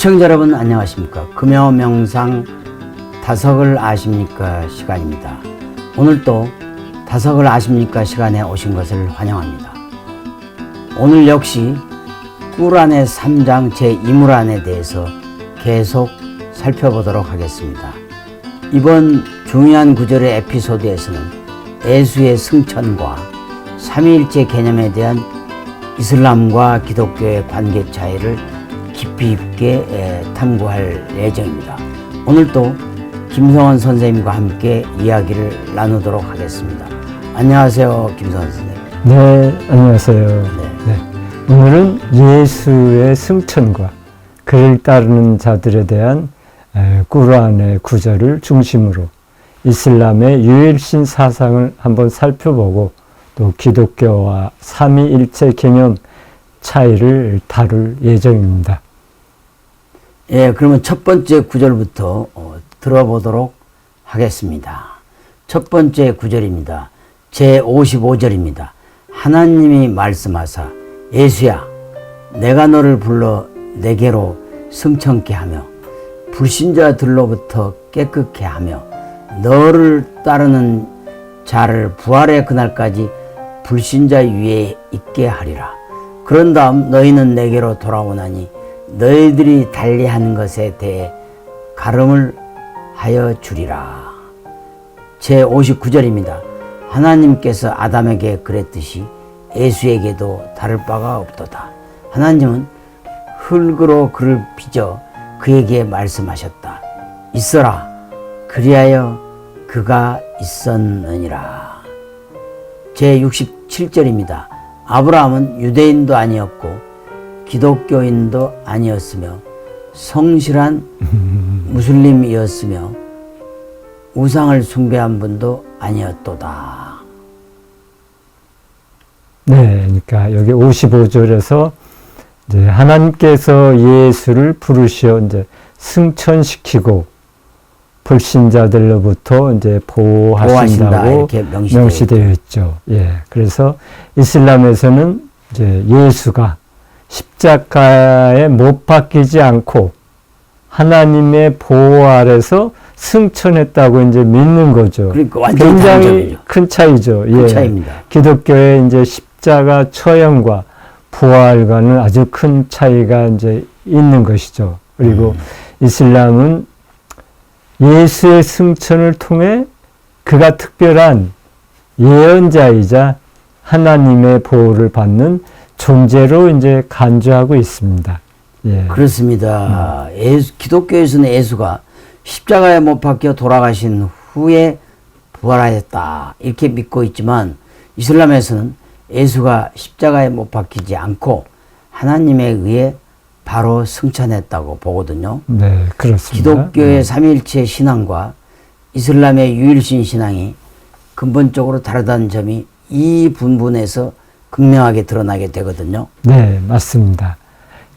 시청자 여러분 안녕하십니까? 금요 명상 다석을 아십니까? 시간입니다. 오늘 또 다석을 아십니까? 시간에 오신 것을 환영합니다. 오늘 역시 꿀안의 3장 제2물안에 대해서 계속 살펴보도록 하겠습니다. 이번 중요한 구절의 에피소드에서는 예수의 승천과 삼위일체 개념에 대한 이슬람과 기독교의 관계 차이를 깊이 있게 에, 탐구할 예정입니다. 오늘도 김성원 선생님과 함께 이야기를 나누도록 하겠습니다. 안녕하세요, 김성원 선생님. 네, 안녕하세요. 네. 네. 오늘은 예수의 승천과 그를 따르는 자들에 대한 에, 꾸란의 구절을 중심으로 이슬람의 유일신 사상을 한번 살펴보고 또 기독교와 삼위일체 개념 차이를 다룰 예정입니다. 예, 그러면 첫 번째 구절부터 어, 들어보도록 하겠습니다. 첫 번째 구절입니다. 제 55절입니다. 하나님이 말씀하사 예수야 내가 너를 불러 내게로 승천케 하며 불신자들로부터 깨끗게 하며 너를 따르는 자를 부활의 그날까지 불신자 위에 있게 하리라. 그런 다음 너희는 내게로 돌아오나니 너희들이 달리한 것에 대해 가름을 하여 주리라. 제 59절입니다. 하나님께서 아담에게 그랬듯이 예수에게도 다를 바가 없도다. 하나님은 흙으로 그를 빚어 그에게 말씀하셨다. 있어라. 그리하여 그가 있었느니라. 제 67절입니다. 아브라함은 유대인도 아니었고 기독교인도 아니었으며 성실한 무슬림이었으며 우상을 숭배한 분도 아니었도다. 네, 그러니까 여기 55절에서 이제 하나님께서 예수를 부르시어 이제 승천시키고 불신자들로부터 이제 보호하신다, 보호하신다고 명시되어 있죠. 예. 그래서 이슬람에서는 이제 예수가 십자가에 못 박히지 않고 하나님의 보호 아래서 승천했다고 이제 믿는 거죠. 그러니까 완전 굉장히 단점이죠. 큰 차이죠. 큰 예. 차이입니다. 기독교의 이제 십자가 처형과 부활과는 아주 큰 차이가 이제 있는 것이죠. 그리고 음. 이슬람은 예수의 승천을 통해 그가 특별한 예언자이자 하나님의 보호를 받는 존재로 이제 간주하고 있습니다. 예. 그렇습니다. 예수, 기독교에서는 예수가 십자가에 못 박혀 돌아가신 후에 부활하였다. 이렇게 믿고 있지만 이슬람에서는 예수가 십자가에 못 박히지 않고 하나님에 의해 바로 승천했다고 보거든요. 네, 그렇습니다. 기독교의 삼일체 신앙과 이슬람의 유일신 신앙이 근본적으로 다르다는 점이 이 분분에서 극명하게 드러나게 되거든요. 네, 맞습니다.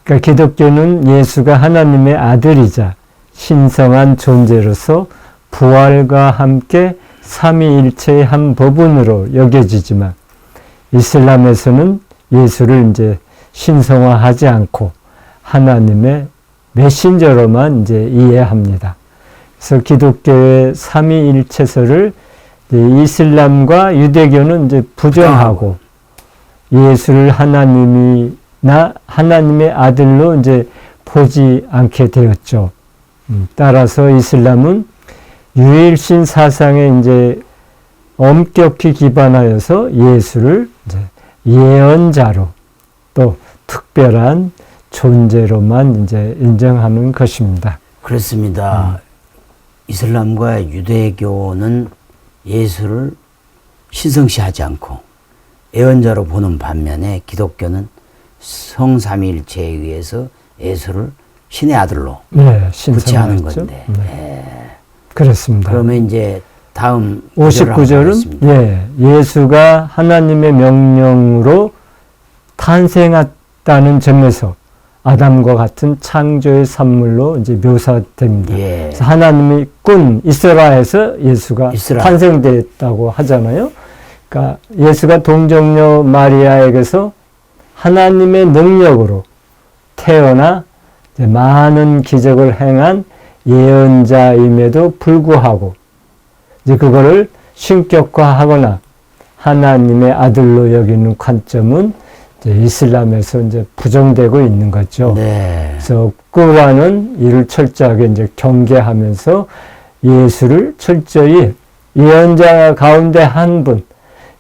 그러니까 기독교는 예수가 하나님의 아들이자 신성한 존재로서 부활과 함께 삼위일체의 한 부분으로 여겨지지만 이슬람에서는 예수를 이제 신성화하지 않고 하나님의 메신저로만 이제 이해합니다. 그래서 기독교의 삼위일체설을 이슬람과 유대교는 이제 부정하고 예수를 하나님이 나 하나님의 아들로 이제 보지 않게 되었죠. 음, 따라서 이슬람은 유일신 사상에 이제 엄격히 기반하여서 예수를 예언자로 또 특별한 존재로만 이제 인정하는 것입니다. 그렇습니다. 이슬람과 유대교는 예수를 신성시하지 않고 예언자로 보는 반면에 기독교는 성삼위일체에 의해서 예수를 신의 아들로 네, 신성하죠. 건데. 네, 예. 그렇습니다. 그러면 이제 다음 구절을 한번 59절은 보겠습니다. 예, 예수가 하나님의 명령으로 탄생했다는 점에서 아담과 같은 창조의 산물로 이제 묘사됩니다. 예. 하나님이 꾼 이스라에서 예수가 이스라. 탄생됐다고 하잖아요. 그러니까 예수가 동정녀 마리아에게서 하나님의 능력으로 태어나 많은 기적을 행한 예언자임에도 불구하고 이제 그거를 신격화하거나 하나님의 아들로 여기는 관점은 이제 이슬람에서 이제 부정되고 있는 거죠. 네. 그래서 꾸란은 이를 철저하게 이제 경계하면서 예수를 철저히 예언자 가운데 한 분,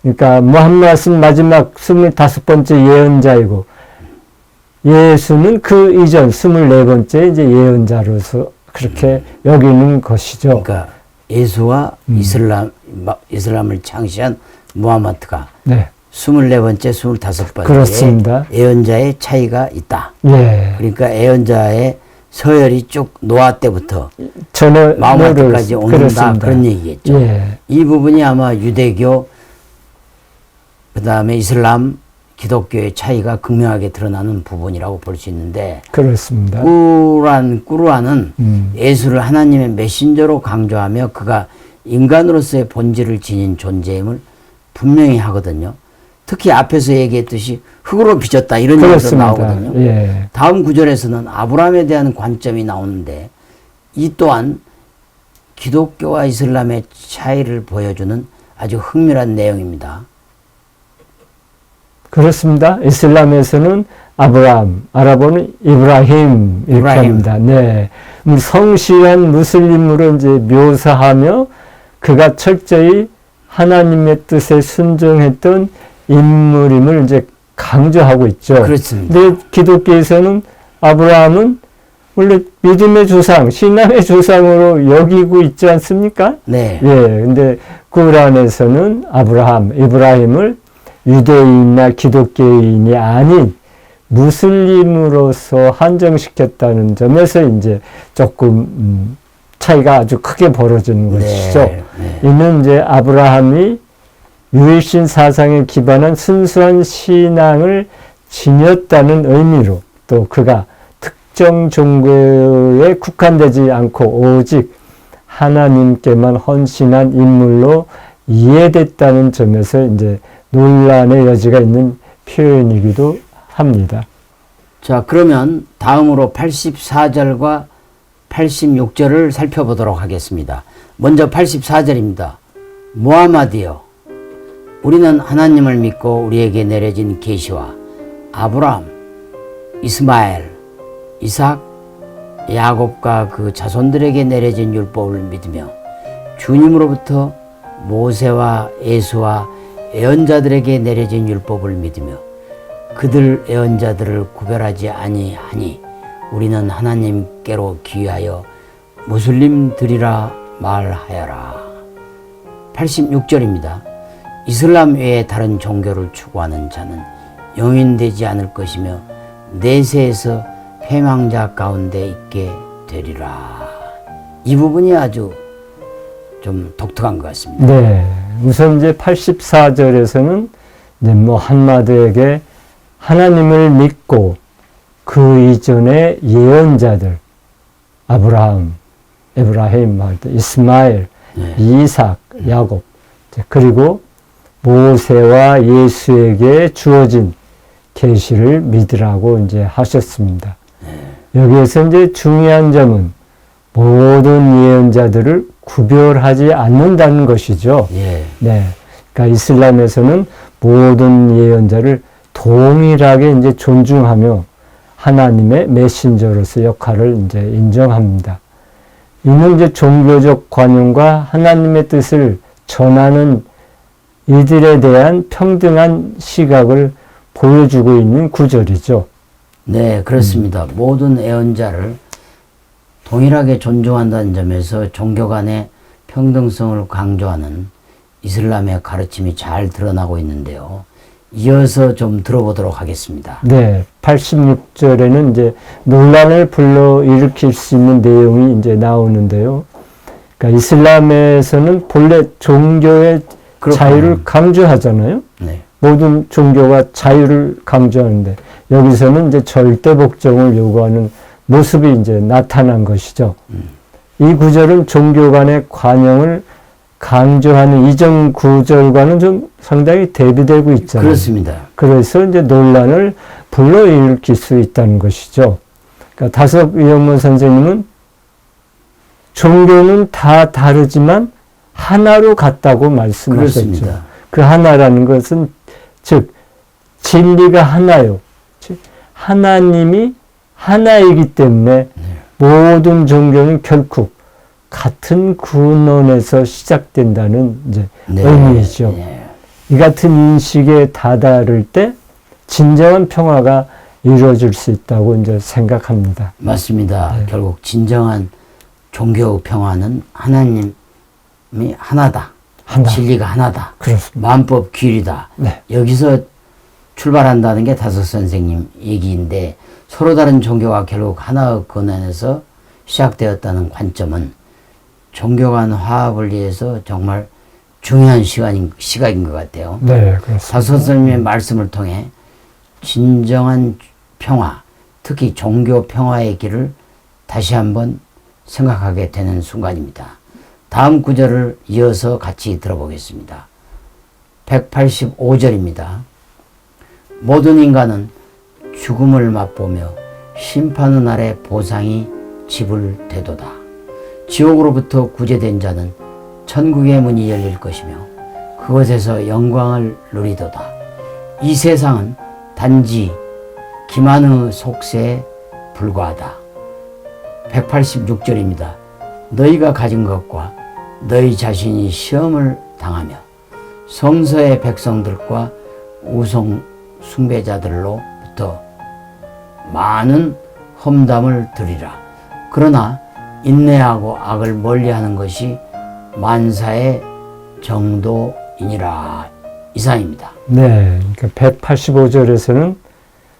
그러니까 무함mad은 마지막 25번째 예언자이고 예수는 그 이전 24번째 이제 예언자로서 그렇게 여기는 것이죠. 그러니까 예수와 음. 이슬람 마- 이슬람을 창시한 무하마드가 네. 24번째, 25번째 그렇습니다. 예언자의 차이가 있다. 예. 그러니까 예언자의 서열이 쭉 노아 때부터 모를- 오는다 그렇습니다. 그런 얘기겠죠. 예. 이 부분이 아마 유대교 그 다음에 이슬람 기독교의 차이가 극명하게 드러나는 부분이라고 볼 수 있는데 그렇습니다. 꾸란 꾸르안은 음. 예수를 하나님의 메신저로 강조하며 그가 인간으로서의 본질을 지닌 존재임을 분명히 하거든요. 특히 앞에서 얘기했듯이 흙으로 빚었다 이런 그렇습니다. 나오거든요. 예. 다음 구절에서는 아브라함에 대한 관점이 나오는데 이 또한 기독교와 이슬람의 차이를 보여주는 아주 흥미로운 내용입니다. 그렇습니다. 이슬람에서는 아브라함, 아랍어는 이브라힘 이렇게 이브라힘. 합니다. 네. 음, 성실한 무슬림으로 이제 묘사하며 그가 철저히 하나님의 뜻에 순종했던 인물임을 이제 강조하고 있죠. 그렇습니다. 근데 기독교에서는 아브라함은 원래 믿음의 조상, 신앙의 조상으로 여기고 있지 않습니까? 네. 예, 근데 꾸란에서는 아브라함, 이브라힘을 유대인이나 기독교인이 아닌 무슬림으로서 한정시켰다는 점에서 이제 조금 음, 차이가 아주 크게 벌어지는 것이죠. 네. 네. 이는 이제 아브라함이 유일신 사상에 기반한 순수한 신앙을 지녔다는 의미로 또 그가 특정 종교에 국한되지 않고 오직 하나님께만 헌신한 인물로 이해됐다는 점에서 이제 논란의 여지가 있는 표현이기도 합니다. 자, 그러면 다음으로 84절과 86절을 살펴보도록 하겠습니다. 먼저 84절입니다. 무하마디여 우리는 하나님을 믿고 우리에게 내려진 계시와 아브라함, 이스마엘, 이삭, 야곱과 그 자손들에게 내려진 율법을 믿으며 주님으로부터 모세와 예수와 예언자들에게 내려진 율법을 믿으며 그들 예언자들을 구별하지 아니하니 우리는 하나님께로 귀하여 무슬림들이라 말하여라. 86절입니다. 이슬람 외에 다른 종교를 추구하는 자는 영인되지 않을 것이며 내세에서 패망자 가운데 있게 되리라. 이 부분이 아주 좀 독특한 것 같습니다. 네. 우선 이제 84절에서는 이제 뭐 한마디에게 하나님을 믿고 그 이전의 예언자들 아브라함, 에브라힘 말때 이스마엘, 네. 이삭, 야곱 그리고 모세와 예수에게 주어진 계시를 믿으라고 이제 하셨습니다. 여기에서 이제 중요한 점은 모든 예언자들을 구별하지 않는다는 것이죠. 예. 네. 그러니까 이슬람에서는 모든 예언자를 동일하게 이제 존중하며 하나님의 메신저로서 역할을 이제 인정합니다. 이는 이제 종교적 관용과 하나님의 뜻을 전하는 이들에 대한 평등한 시각을 보여주고 있는 구절이죠. 네, 그렇습니다. 모든 애언자를 동일하게 존중한다는 점에서 종교 간의 평등성을 강조하는 이슬람의 가르침이 잘 드러나고 있는데요. 이어서 좀 들어보도록 하겠습니다. 네, 86절에는 이제 논란을 불러 일으킬 수 있는 내용이 이제 나오는데요. 그러니까 이슬람에서는 본래 종교의 그렇군요. 자유를 강조하잖아요. 네. 모든 종교가 자유를 강조하는데 여기서는 이제 절대 복종을 요구하는 모습이 이제 나타난 것이죠. 이 구절은 종교 간의 관용을 강조하는 이전 구절과는 좀 상당히 대비되고 있잖아요. 그렇습니다. 그래서 이제 논란을 불러일으킬 수 있다는 것이죠. 그러니까 다섯 위원문 선생님은 종교는 다 다르지만 하나로 같다고 말씀하셨죠. 그렇습니다. 그 하나라는 것은 즉 진리가 하나요. 즉 하나님이 하나이기 때문에 네. 모든 종교는 결국 같은 근원에서 시작된다는 이제 네. 의미이죠. 네. 이 같은 인식에 다다를 때 진정한 평화가 이루어질 수 있다고 이제 생각합니다. 맞습니다. 네. 결국 진정한 종교 평화는 하나님이 하나다. 하나. 진리가 하나다. 그렇습니다. 만법 규리다. 네. 여기서 출발한다는 게 다섯 선생님 얘기인데 서로 다른 종교가 결국 하나의 근원에서 시작되었다는 관점은 종교 간 화합을 위해서 정말 중요한 시간인, 시각인 것 같아요. 네, 그렇습니다. 다섯 선생님의 말씀을 통해 진정한 평화, 특히 종교 평화의 길을 다시 한번 생각하게 되는 순간입니다. 다음 구절을 이어서 같이 들어보겠습니다. 185절입니다. 모든 인간은 죽음을 맛보며 심판의 날에 보상이 집을 되도다. 지옥으로부터 구제된 자는 천국의 문이 열릴 것이며 그곳에서 영광을 누리도다. 이 세상은 단지 기만의 속세에 불과하다. 186절입니다. 너희가 가진 것과 너희 자신이 시험을 당하며 성서의 백성들과 우성 숭배자들로부터 많은 험담을 들이라. 그러나 인내하고 악을 멀리하는 것이 만사의 정도이니라. 이상입니다. 네, 그러니까 185절에서는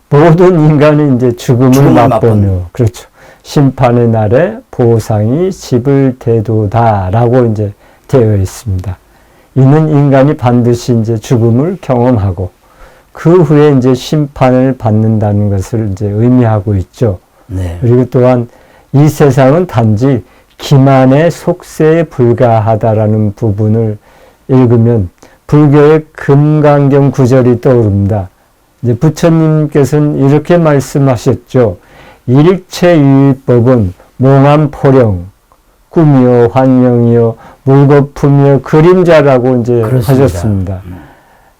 모든 인간이 이제 죽음을, 죽음을 맛보며 맛보는. 그렇죠. 심판의 날에 보상이 집을 대도다라고 이제 되어 있습니다. 이는 인간이 반드시 이제 죽음을 경험하고 그 후에 이제 심판을 받는다는 것을 이제 의미하고 있죠. 네. 그리고 또한 이 세상은 단지 기만의 속세에 불과하다라는 부분을 읽으면 불교의 금강경 구절이 떠오릅니다. 이제 부처님께서는 이렇게 말씀하셨죠. 일체유의법은 몽환포령, 꿈이요, 환영이요, 물거품이요, 그림자라고 이제 그렇습니다. 하셨습니다.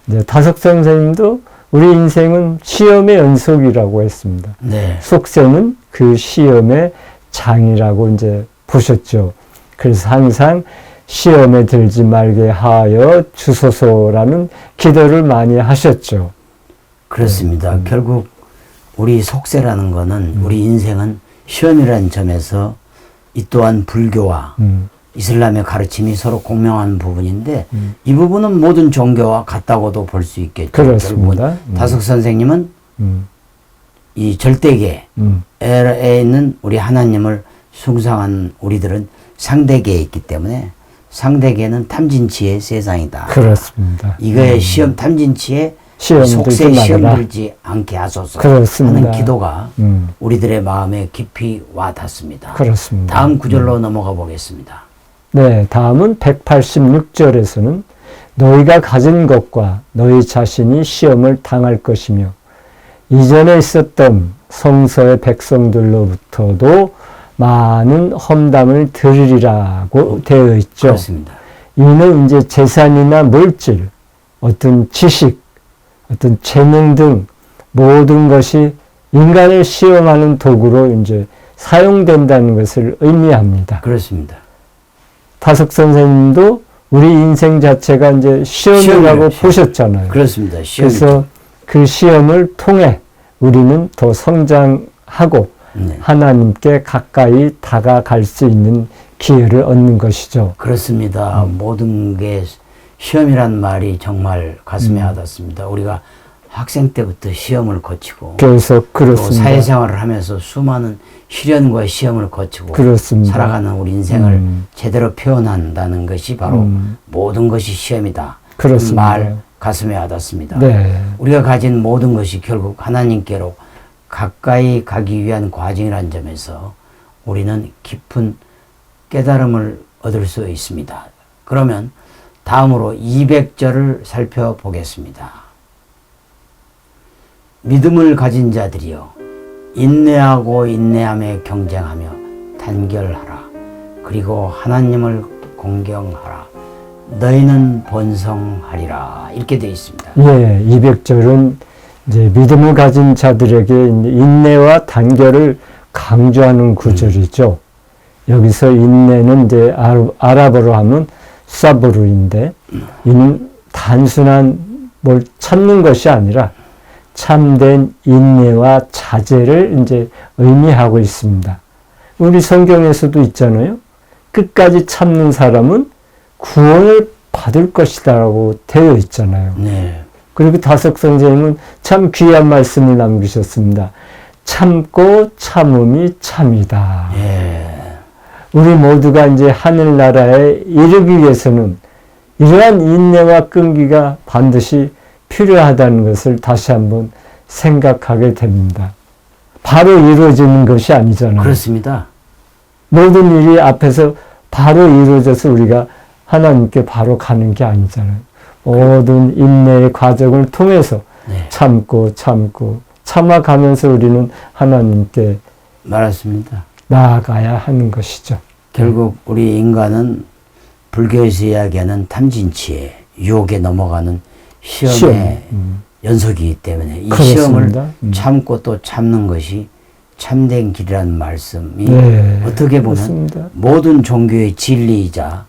이제 다석 선생님도 우리 인생은 시험의 연속이라고 했습니다. 네. 속세는 그 시험의 장이라고 이제 보셨죠. 그래서 항상 시험에 들지 말게 하여 주소서라는 기도를 많이 하셨죠. 그렇습니다. 결국 우리 속세라는 거는 우리 인생은 시험이라는 점에서 이 또한 불교와 음, 이슬람의 가르침이 서로 공명한 부분인데 이 부분은 모든 종교와 같다고도 볼 수 있겠죠. 그렇습니다. 음. 다석 선생님은 음, 이 절대계에 음, 있는 우리 하나님을 숭상한 우리들은 상대계에 있기 때문에 상대계는 탐진치의 세상이다. 그렇습니다. 이거에 시험 탐진치에 시험 속세에 들지 시험. 들지 않게 하소서 그렇습니다. 하는 기도가 음, 우리들의 마음에 깊이 와 닿습니다. 그렇습니다. 다음 구절로 넘어가 보겠습니다. 네, 다음은 186절에서는 너희가 가진 것과 너희 자신이 시험을 당할 것이며 이전에 있었던 성서의 백성들로부터도 많은 험담을 들으리라고 되어 있죠. 그렇습니다. 이는 이제 재산이나 물질, 어떤 지식, 어떤 재능 등 모든 것이 인간을 시험하는 도구로 이제 사용된다는 것을 의미합니다. 그렇습니다. 타석 선생님도 우리 인생 자체가 이제 시험이라고 시험. 보셨잖아요. 그렇습니다. 시험. 그래서 그 시험을 통해 우리는 더 성장하고 네. 하나님께 가까이 다가갈 수 있는 기회를 얻는 것이죠. 그렇습니다. 음. 모든 게 시험이란 말이 정말 가슴에 음. 와닿습니다. 우리가 학생 때부터 시험을 거치고 또 그렇습니다. 사회생활을 하면서 수많은 시련과 시험을 거치고 그렇습니다. 살아가는 우리 인생을 음. 제대로 표현한다는 것이 바로 음. 모든 것이 시험이다. 그렇습니다. 말 가슴에 와닿습니다. 네. 우리가 가진 모든 것이 결국 하나님께로 가까이 가기 위한 과정이라는 점에서 우리는 깊은 깨달음을 얻을 수 있습니다. 그러면 다음으로 200절을 살펴보겠습니다. 믿음을 가진 자들이여 인내하고 인내함에 경쟁하며 단결하라. 그리고 하나님을 공경하라. 너희는 번성하리라. 이렇게 되어 있습니다. 예, 200절은 이제 믿음을 가진 자들에게 인내와 단결을 강조하는 구절이죠. 여기서 인내는 이제 아- 아랍어로 하면 사브르인데 이는 단순한 뭘 참는 것이 아니라 참된 인내와 자제를 이제 의미하고 있습니다. 우리 성경에서도 있잖아요. 끝까지 참는 사람은 구원을 받을 것이다라고 되어 있잖아요. 네. 그리고 다석 선생님은 참 귀한 말씀을 남기셨습니다. 참고 참음이 참이다. 예. 우리 모두가 이제 하늘나라에 이르기 위해서는 이러한 인내와 끈기가 반드시 필요하다는 것을 다시 한번 생각하게 됩니다. 바로 이루어지는 것이 아니잖아요. 그렇습니다. 모든 일이 앞에서 바로 이루어져서 우리가 하나님께 바로 가는 게 아니잖아요. 모든 인내의 과정을 통해서 네. 참고 참고 참아가면서 우리는 하나님께 말했습니다. 나아가야 하는 것이죠. 결국 우리 인간은 불교에서 이야기하는 탐진치에 유혹에 넘어가는 시험의 시험. 음. 연속이기 때문에 이 그렇습니다. 시험을 음. 참고 또 참는 것이 참된 길이라는 말씀이 네, 어떻게 보면 그렇습니다. 모든 종교의 진리이자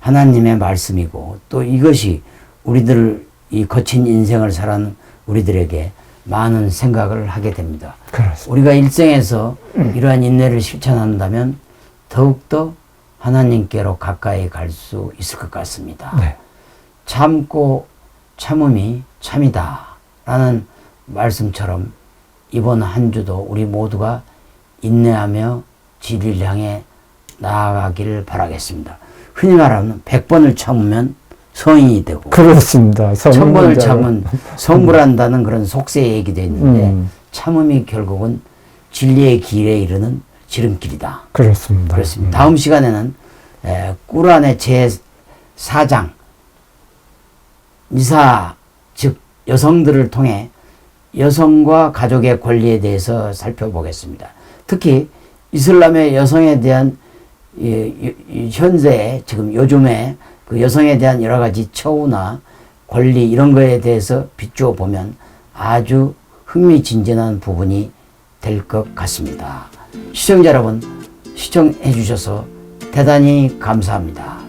하나님의 말씀이고 또 이것이 우리들 이 거친 인생을 살아는 우리들에게 많은 생각을 하게 됩니다. 그렇습니다. 우리가 일생에서 이러한 인내를 실천한다면 더욱더 하나님께로 가까이 갈 수 있을 것 같습니다. 네. 참고 참음이 참이다. 라는 말씀처럼 이번 한 주도 우리 모두가 인내하며 진리를 향해 나아가기를 바라겠습니다. 흔히 말하면 100번을 참으면 성인이 되고 그렇습니다. 천 번을 성문자로. 참은 성불한다는 그런 속세 얘기도 있는데 음. 참음이 결국은 진리의 길에 이르는 지름길이다. 그렇습니다. 그렇습니다. 다음 시간에는 에, 꾸란의 제 4장 미사 즉 여성들을 통해 여성과 가족의 권리에 대해서 살펴보겠습니다. 특히 이슬람의 여성에 대한 현재 지금 요즘에 그 여성에 대한 여러 가지 처우나 권리 이런 거에 대해서 비추어 보면 아주 흥미진진한 부분이 될 것 같습니다. 시청자 여러분 시청해 주셔서 대단히 감사합니다.